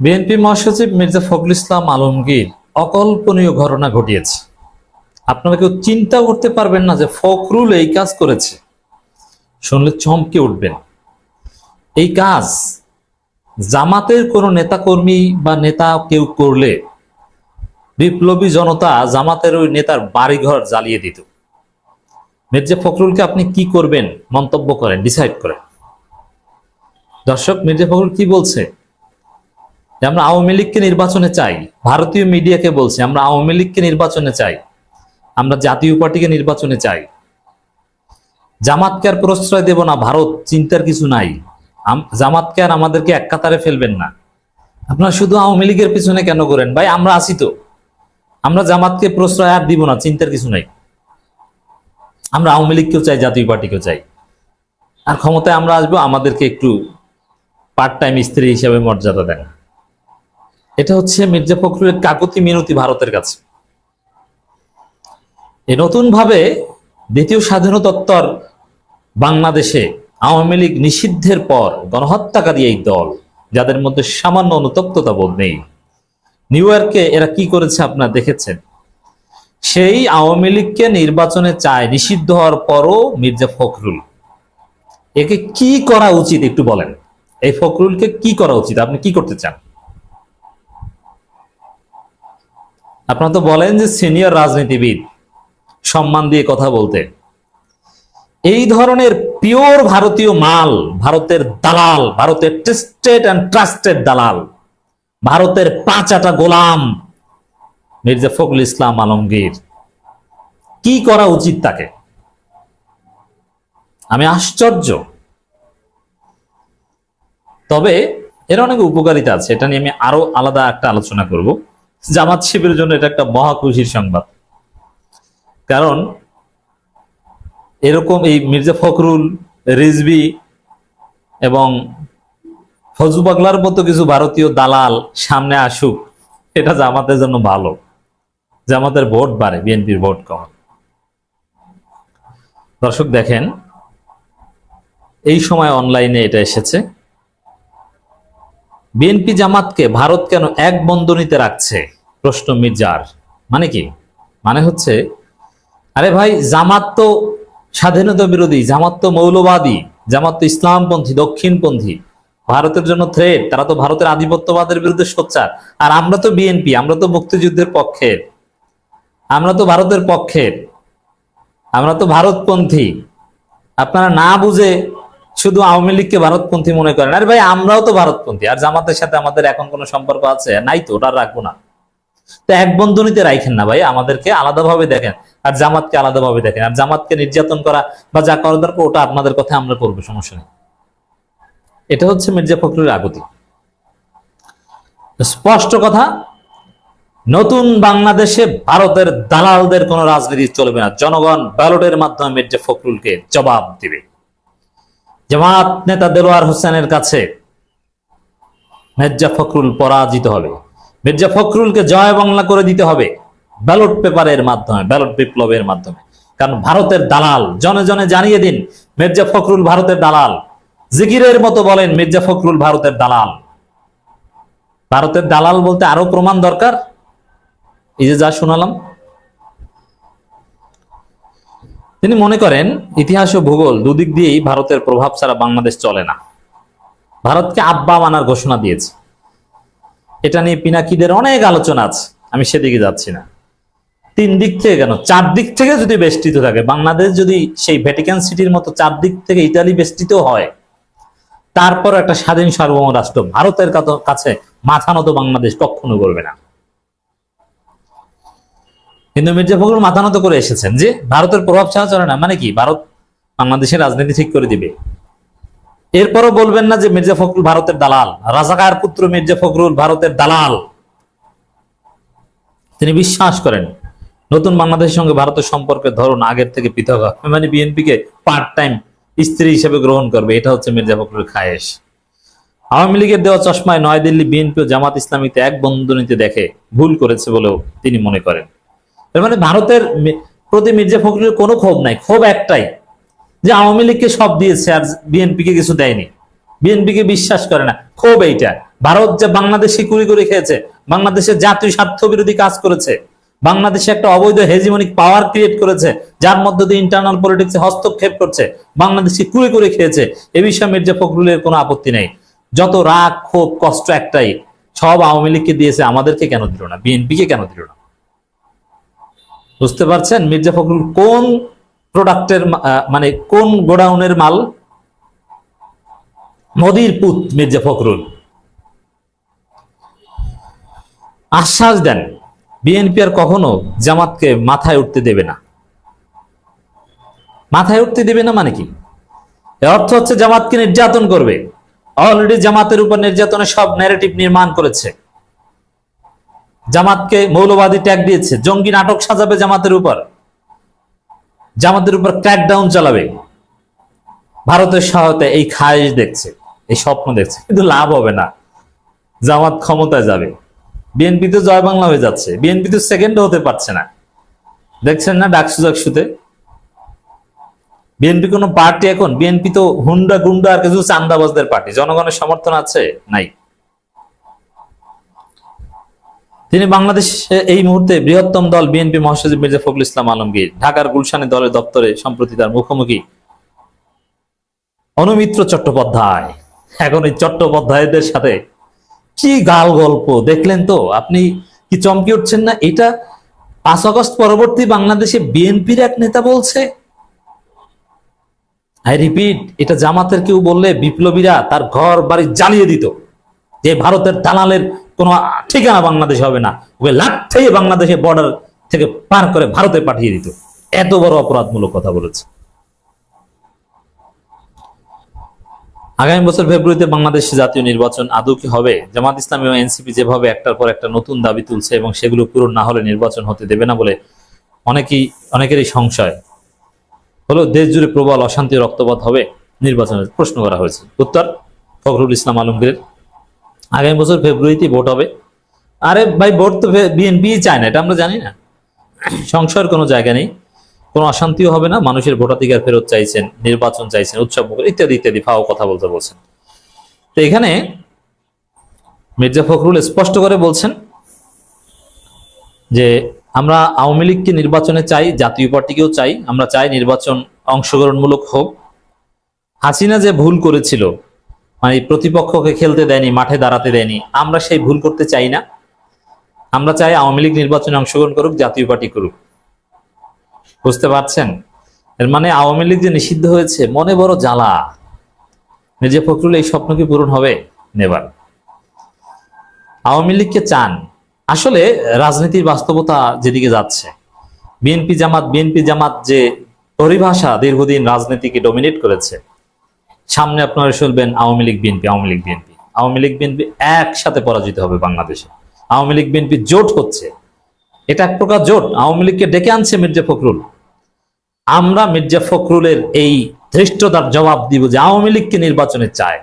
BNP মহাসচিব মির্জা ফখরুল ইসলাম আলমগীর অকল্পনীয় ঘটনা ঘটিয়েছে। আপনারা কেউ চিন্তা করতে পারবেন না যে ফখরুল এই কাজ করেছে। শুনলে চমকে উঠবেন। এই কাজ জামাতের কোনো নেতাকর্মী বা নেতা কেউ করলে বিপ্লবী জনতা জামাতের ওই নেতার বাড়িঘর জ্বালিয়ে দিত। মির্জা ফখরুলকে আপনি কি করবেন? মন্তব্য করেন ডিসাইড করেন। দর্শক, মির্জা ফখরুল কি বলছে? যে আমরা আওয়ামী লীগকে নির্বাচনে চাই। ভারতীয় মিডিয়াকে বলছে, আমরা আওয়ামী লীগকে নির্বাচনে চাই। আমরা জাতীয় পার্টিকে নির্বাচনে চাই। জামাতকে আর প্রশ্রয় দেব না, ভারত চিন্তার কিছু নাই। জামাতকে আর আমাদেরকে এক কাতারে ফেলবেন না। আপনারা শুধু আওয়ামী লীগের পিছনে কেন করেন ভাই, আমরা আছি তো। আমরা জামাতকে প্রশ্রয় আর দিব না, চিন্তার কিছু নাই। আমরা আওয়ামী লীগকেও চাই, জাতীয় পার্টিকেও চাই। আর ক্ষমতায় আমরা আসব, আমাদেরকে একটু পার্ট টাইম স্ত্রী হিসেবে মর্যাদা দেন। এটা হচ্ছে মির্জা ফখরুলের কাকতি মিনতি ভারতের কাছে। এ নতুন ভাবে দ্বিতীয় স্বাধীনতোত্তর বাংলাদেশে আওয়ামী লীগ নিষিদ্ধের পর গণহত্যাকারী এই দল, যাদের মধ্যে সামান্য অনুতপ্ততা বোধ নেই। নিউ ইয়র্কে এরা কি করেছে আপনারা দেখেছেন? সেই আওয়ামী লীগকে নির্বাচনে চায় নিষিদ্ধ হওয়ার পরও মির্জা ফখরুল। একে কি করা উচিত একটু বলেন? এই ফখরুলকে কি করা উচিত? আপনি কি করতে চান? আপনারা তো বলেন যে সিনিয়র রাজনীতিবিদ, সম্মান দিয়ে কথা বলতে। এই ধরনের পিওর ভারতীয় মাল, ভারতের দালাল, ভারতের টেস্টেড অ্যান্ড ট্রাস্টেড দালাল, ভারতের পাঁচাটা গোলাম মির্জা ফখরুল ইসলাম আলমগীর, কি করা উচিত তাকে? আমি আশ্চর্য। তবে এর অনেক উপকারিতা আছে, এটা নিয়ে আমি আরও আলাদা একটা আলোচনা করব। জামাত শিবিরের জন্য এটা একটা মহা খুশির সংবাদ। কারণ এরকম এই মির্জা ফখরুল, রিজবি এবং ফজু মতো কিছু ভারতীয় দালাল সামনে আসুক, এটা জামাতের জন্য ভালো। জামাতের ভোট বাড়ে, বিএনপির ভোট কম। দর্শক দেখেন, এই সময় অনলাইনে এটা এসেছে। বিএনপি জামাতকে ভারত কেন এক বন্ধনীতে রাখছে? প্রশ্ন মির্জার। মানে কি? মানে হচ্ছে, আরে ভাই, জামাত তো স্বাধীনতা বিরোধী, জামাত তো মৌলবাদী, জামাত তো ইসলামপন্থী, দক্ষিণপন্থী। ভারতের জন্য থ্রেট তারা তো ভারতের আধিপত্যবাদের বিরুদ্ধে সোচ্চার। আর আমরা তো বিএনপি, আমরা তো মুক্তিযুদ্ধের পক্ষের। আমরা তো ভারতের পক্ষের। আমরা তো ভারতপন্থী। আপনারা না বুঝে শুধু আওয়ামী লীগকে ভারতপন্থী মনে করেন। আরে ভাই, আমরাও তো ভারতপন্থী, আর জামাতের সাথে আমাদের এখন কোনো সম্পর্ক আছে? নাই তো, ওটা রাখব না। তো এক বন্ধনীতে রাখেন না ভাই, আমাদেরকে আলাদাভাবে দেখেন, আর জামাতকে আলাদাভাবে দেখেন। আর জামাতকে নির্যাতন করা বা যা করা দরকার, ওটা আপনাদের কথা আমরা করব, সমস্যা নেই। এটা হচ্ছে মির্জা ফখরুলের আগতি স্পষ্ট কথা, নতুন বাংলাদেশে ভারতের দালালদের কোনো রাজনীতি চলবে না। জনগণ ব্যালটের মাধ্যমে মির্জা ফখরুলকে জবাব দিবে। জামাত নেতা দেলোয়ার হোসেনের কাছে মির্জা ফখরুল পরাজিত হবে। মির্জা ফখরুলকে জয় বাংলা করে দিতে হবে ব্যালট পেপারের মাধ্যমে, ব্যালট বিপ্লবের মাধ্যমে। কারণ ভারতের দালাল, জনে জনে জানিয়ে দিন, মির্জা ফখরুল ভারতের দালাল। জিকিরের মতো বলেন মির্জা ফখরুল ভারতের দালাল। ভারতের দালাল বলতে আরও প্রমাণ দরকার। এই যে যা শোনালাম তিনি মনে করেন, ইতিহাস ও ভূগোল দুদিক দিয়েই ভারতের প্রভাব ছাড়া বাংলাদেশ চলে না। ভারতকে আব্বা মানার ঘোষণা দিয়েছে। এটা নিয়ে পিনাকিদের অনেক আলোচনা আছে, আমি সেদিকে যাচ্ছি না। তিন দিক থেকে কেন? চার দিক থেকে যদি বেষ্টিত থাকে, বাংলাদেশ যদি সেই ভ্যাটিকান সিটির মতো চার দিক থেকে ইতালি বেষ্টিত হয় তারপর একটা স্বাধীন সার্বভৌম রাষ্ট্র ভারতের কাছে মাথা নত বাংলাদেশ কখনো করবে না। কিন্তু মির্জা ফখরুল মাথা নত করে এসেছেন। যে ভারতের প্রভাব ছাড়া চলে না। মানে কি? ভারত বাংলাদেশের রাজনীতি ঠিক করে দিবে। এরপরও বলবেন না যে মির্জা ফখরুল ভারতের দালাল। রাজাকার পুত্র মির্জা ফখরুল ভারতের দালাল। তিনি বিশ্বাস করেন, নতুন বাংলাদেশের সঙ্গে ভারতের সম্পর্কের ধরন আগের থেকে পৃথক মানে বিএনপি কে পার্ট টাইম স্ত্রী হিসেবে গ্রহণ করবে। এটা হচ্ছে মির্জা ফখরুল খায়েশ। আওয়ামী লীগের দেওয়া চশমায় নয়াদিল্লি বিএনপি ও জামাত ইসলামীতে এক বন্ধনীতে দেখে ভুল করেছে বলেও তিনি মনে করেন। এর মানে ভারতের প্রতি মির্জা ফখরুলের কোনো ক্ষোভ নাই। ক্ষোভ একটাই, যে আওয়ামী লীগকে সব দিয়েছে আর বিএনপি কে কিছু দেয়নি। বিএনপি কে বিশ্বাস করে না। ক্ষোভ এইটা। ভারত যে বাংলাদেশে কুড়ি করে খেয়েছে, বাংলাদেশের জাতীয় স্বার্থ বিরোধী কাজ করেছে, বাংলাদেশে একটা অবৈধ হেজিমনিক পাওয়ার ক্রিয়েট করেছে, যার মধ্যে দিয়ে ইন্টারনাল পলিটিক্সে হস্তক্ষেপ করছে বাংলাদেশে কুড়ি করে খেয়েছে, এ বিষয়ে মির্জা ফখরুলের কোনো আপত্তি নেই। যত রাগ, ক্ষোভ, কষ্ট একটাই, সব আওয়ামী লীগকে দিয়েছে, আমাদেরকে কেন দিল না? বিএনপিকে কেন দিল না? বুঝতে পারছেন? মির্জা ফখরুল কোন প্রোডাক্টের মানে কোন গোডাউনের মাল? মোদির পুত মির্জা ফখরুল। আশ্বাস দেন বিএনপি আর কখনো জামাতকে মাথায় উঠতে দেবে না। মাথায় উঠতে দেবে না মানে কি? অর্থ হচ্ছে জামাতকে নির্যাতন করবে। অলরেডি জামাতের উপর নির্যাতনের সব ন্যারেটিভ নির্মাণ করেছে। জামাতকে মৌলবাদী ট্যাগ দিয়েছে। জঙ্গি নাটক সাজাবে জামাতের উপর। জামাতের উপর ক্র্যাকডাউন চালাবে। ভারতের সহায়তায় এই খায়েশ দেখছে, এই স্বপ্ন দেখছে। কিন্তু লাভ হবে না। জামাত ক্ষমতায় যাবে। বিএনপি তো জয় বাংলা হয়ে যাচ্ছে। বিএনপি তো সেকেন্ড হতে পারছে না। দেখছেন না ডাকসু ডাকসুতে বিএনপি কোন পার্টি এখন? বিএনপি তো হুন্ডা গুন্ডা আর কিছু চান্দাবাজদের পার্টি জনগণের সমর্থন আছে? নাই। তিনি বাংলাদেশ এই মুহূর্তে বৃহত্তম দল বিএনপি মহাসচিব মির্জা ফখরুল ইসলাম আলমগীর, ঢাকার গুলশানে দলের দপ্তরে সম্প্রতি তার মুখোমুখি। অনুমিত্র চট্টোপাধ্যায়, এখন এই চট্টোপাধ্যায়দের সাথে কি গাল গল্প দেখলেন তো, আপনি কি চমকে উঠছেন না? এটা পাঁচ আগস্ট পরবর্তী বাংলাদেশে বিএনপির এক নেতা বলছে। আই রিপিট, এটা জামাতের কেউ বললে বিপ্লবীরা তার ঘর বাড়ি জ্বালিয়ে দিত। যে ভারতের দালালের কোনো ঠিকানা বাংলাদেশ হবে না, ওকে লাঠেই বাংলাদেশের বর্ডার থেকে পার করে ভারতে পাঠিয়ে দিত। এত বড় অপরাধমূলক কথা বলেছে। আগামী বছর ফেব্রুয়ারিতে বাংলাদেশ জাতীয় নির্বাচন আদৌ কি হবে? জামাত ইসলাম এবং এনসিপি যেভাবে একটার পর একটা নতুন দাবি তুলছে এবং সেগুলো পূরণ না হলে নির্বাচন হতে দেবে না বলে অনেকেই, অনেকেরই সংশয়। হলো দেশ জুড়ে প্রবল অশান্তি রক্তপাত হবে নির্বাচনের প্রশ্ন করা হয়েছে। উত্তর, ফখরুল ইসলাম আলমগীরের আগামী বছর ফেব্রুয়ারিতে ভোট হবে। আরে ভাই ভোট তো বিএনপি চায় না, এটা আমরা জানি না। সংশয়ের কোনো জায়গা নেই। কোনো অশান্তিও হবে না, মানুষের ভোটাধিকার ফেরত চাইছেন, নির্বাচন চাইছেন, উৎসব ইত্যাদি ইত্যাদি, ফাও কথা বলতে বলছেন। তো এখানে মির্জা ফখরুল স্পষ্ট করে বলছেন যে, আমরা আওয়ামী লীগকে নির্বাচনে চাই, জাতীয় পার্টিকেও চাই, আমরা চাই নির্বাচন অংশগ্রহণমূলক হোক। হাসিনা যে ভুল করেছিল মানে প্রতিপক্ষকে খেলতে দেয়নি, মাঠে দাঁড়াতে দেয়নি। আমরা সেই ভুল করতে চাই না। আমরা চাই আওয়ামী লীগ নির্বাচনে অংশগ্রহণ করুক, জাতীয় পার্টি করুক। বুঝতে পারছেন? এর মানে আওয়ামী লীগ যে নিষিদ্ধ হয়েছে, মনে বড় জ্বালা। মির্জা ফখরুল, এই স্বপ্ন কি পূরণ হবে? নেবার। আওয়ামী লীগকে চান। আসলে রাজনীতির বাস্তবতা যেদিকে যাচ্ছে, বিএনপি জামাত বিএনপি জামাত যে পরিভাষা দীর্ঘদিন রাজনীতিকে ডমিনেট করেছে সামনে আপনারা শুনবেন Awami League, BNP, Awami League, BNP. Awami League, BNP একসাথে পরাজিত হবে বাংলাদেশে। আওয়ামী লীগ, বিএনপি জোট হচ্ছে। এটা এক প্রকার জোট। আওয়ামী লীগকে ডেকে আনছে মির্জা ফখরুল। আমরা মির্জা ফখরুলের এই ধৃষ্টতার জবাব দিব যে আওয়ামী লীগকে নির্বাচনে চায়।